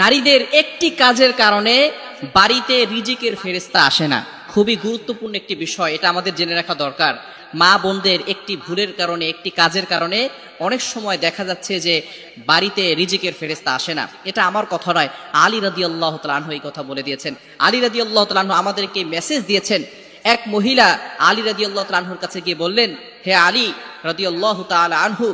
নারীদের একটি কাজের কারণে বাড়িতে রিজিকের ফেরেস্তা আসে না। খুবই গুরুত্বপূর্ণ একটি বিষয়, এটা আমাদের জেনে রাখা দরকার। মা বোনদের একটি ভুলের কারণে, একটি কাজের কারণে অনেক সময় দেখা যাচ্ছে যে বাড়িতে রিজিকের ফেরেস্তা আসে না। এটা আমার কথা নয়, আলী রাদি আল্লাহ তালাহ এই কথা বলে দিয়েছেন। আলী রাদি আল্লাহ তালাহ আমাদেরকে মেসেজ দিয়েছেন। এক মহিলা আলী রাদি আল্লাহ তালাহুর কাছে গিয়ে বললেন, হে আলী রাদি আল্লাহ তাল আনহু,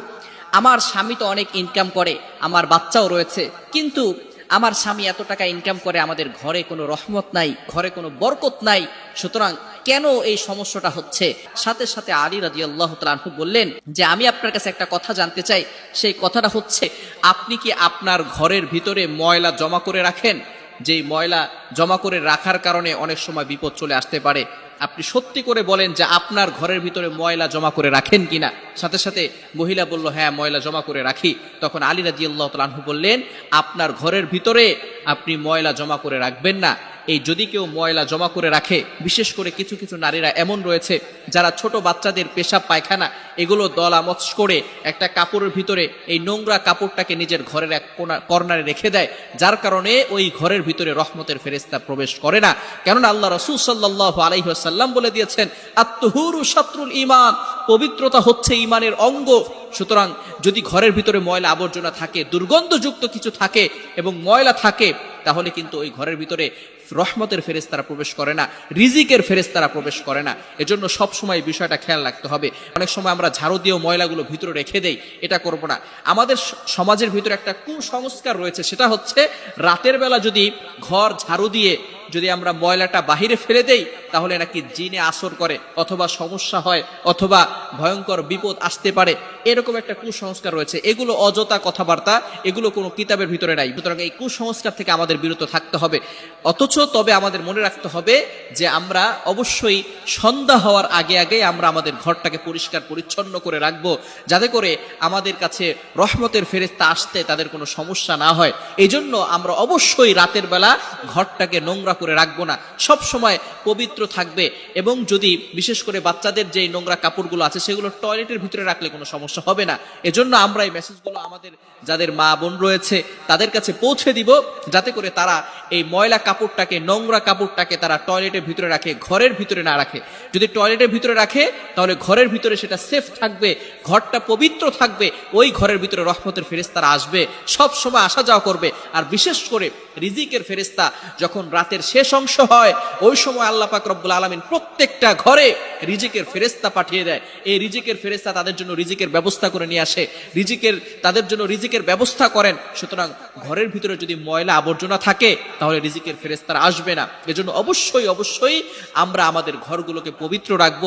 আমার স্বামী তো অনেক ইনকাম করে, আমার বাচ্চাও রয়েছে। কিন্তু আমার স্বামী এত টাকা ইনকাম করে, আমাদের ঘরে কোনো রহমত নাই, ঘরে কোনো বরকত নাই। সুতরাং কেন এই সমস্যাটা হচ্ছে? সাথে সাথে আলী রাজি আল্লাহ তালু বললেন যে, আমি আপনার কাছে একটা কথা জানতে চাই। সেই কথাটা হচ্ছে, আপনি কি আপনার ঘরের ভিতরে ময়লা জমা করে রাখেন? যেই ময়লা জমা করে রাখার কারণে অনেক সময় বিপদ চলে আসতে পারে। আপনি সত্যি করে বলেন যে আপনার ঘরের ভিতরে ময়লা জমা করে রাখেন কিনা? সাথে সাথে মহিলা বলল হ্যাঁ ময়লা জমা করে রাখি। তখন আলী রাজি আল্লাহ তালু বললেন, আপনার ঘরের ভিতরে আপনি ময়লা জমা করে রাখবেন না। এই যদি কেউ ময়লা জমা করে রাখে, বিশেষ করে কিছু কিছু নারীরা এমন রয়েছে যারা ছোট বাচ্চাদের পেশাব পায়খানা, এগুলো দলা দলামচ করে একটা কাপড়ের ভিতরে এই নোংরা কাপড়টাকে নিজের ঘরের এক কর্নারে রেখে দেয়, যার কারণে ওই ঘরের ভিতরে রহমতের ফেরেস্তা প্রবেশ করে না। কেননা আল্লাহ রসুল সাল্লাহ আলাইসাল্লাম বলে দিয়েছেন আত্মহুরু শত্রুল ইমান পবিত্রতা হচ্ছে ইমানের অঙ্গ। সুতরাং যদি ঘরের ভিতরে ময়লা আবর্জনা থাকে, দুর্গন্ধযুক্ত কিছু থাকে এবং ময়লা থাকে তাহলে কিন্তু ওই ঘরের ভিতরে রহমতের ফেরেস্তারা প্রবেশ করে না, রিজিকের ফেরেস্তারা প্রবেশ করে না। এজন্য সব সময় বিষয়টা খেয়াল রাখতে হবে। অনেক সময় আমরা ঝাড়ু দিয়েও ময়লাগুলো ভিতরে রেখে দেই, এটা করব না। আমাদের সমাজের ভিতরে একটা কুসংস্কার রয়েছে, সেটা হচ্ছে রাতের বেলা যদি ঘর ঝাড়ু দিয়ে যদি আমরা ময়লাটা বাহিরে ফেলে দেই তাহলে নাকি জিনে আসর করে, অথবা সমস্যা হয়, অথবা ভয়ঙ্কর বিপদ আসতে পারে। এরকম একটা কুসংস্কার রয়েছে। এগুলো অযথা কথাবার্তা, এগুলো কোনো কিতাবের ভিতরে নাই। সুতরাং এই কুসংস্কার থেকে আমাদের বিরত থাকতে হবে। অথচ তবে আমাদের মনে রাখতে হবে যে আমরা অবশ্যই সন্ধ্যা হওয়ার আগে আগে আমরা আমাদের ঘরটাকে পরিষ্কার, পরিচ্ছন্ন করে রাখব, যাতে করে আমাদের কাছে রহমতের ফেরেস্তা আসতে তাদের কোনো সমস্যা না হয়। এই জন্য আমরা অবশ্যই রাতের বেলা ঘরটাকে নোংরা করে রাখব না। সব সময় পবিত্র থাকবে এবং যদি বিশেষ করে বাচ্চাদের যে নোংরা কাপড়গুলো আছে সেগুলো টয়লেটের ভিতরে রাখলে কোনো সমস্যা হবে না। এজন্য আমরা এই মেসেজগুলো আমাদের যাদের মা বোন রয়েছে তাদের কাছে পৌঁছে দিব যাতে করে তারা এই ময়লা কাপড়টাকে, নোংরা কাপড়টাকে তারা টয়লেটের ভিতরে রাখে, ঘরের ভিতরে না রাখে। যদি টয়লেটের ভিতরে রাখে, তাহলে ঘরের ভিতরে সেটা সেফ থাকবে, ঘরটা পবিত্র থাকবে, ওই ঘরের ভিতরে রহমতের ফেরেস্তারা আসবে, সব সময় আসা যাওয়া করবে। আর বিশেষ করে রিজিকের ফেরেস্তা যখন রাতের শেষ অংশ হয়, ওই সময় আল্লাহ পাক রব্বুল আলমিন প্রত্যেকটা ঘরে রিজিকের ফেরেস্তা পাঠিয়ে দেয়। এই রিজিকের ফেরেস্তা তাদের জন্য রিজিকের ব্যবস্থা করে নিয়ে আসে। রিজিকের, তাদের জন্য রিজিকের ব্যবস্থা করেন। সুতরাং ঘরের ভিতরে যদি ময়লা আবর্জনা থাকে, তাহলে রিজিকের ফেরেস্তারা আসবে না। এজন্য অবশ্যই অবশ্যই আমরা আমাদের ঘরগুলোকে পবিত্র রাখব।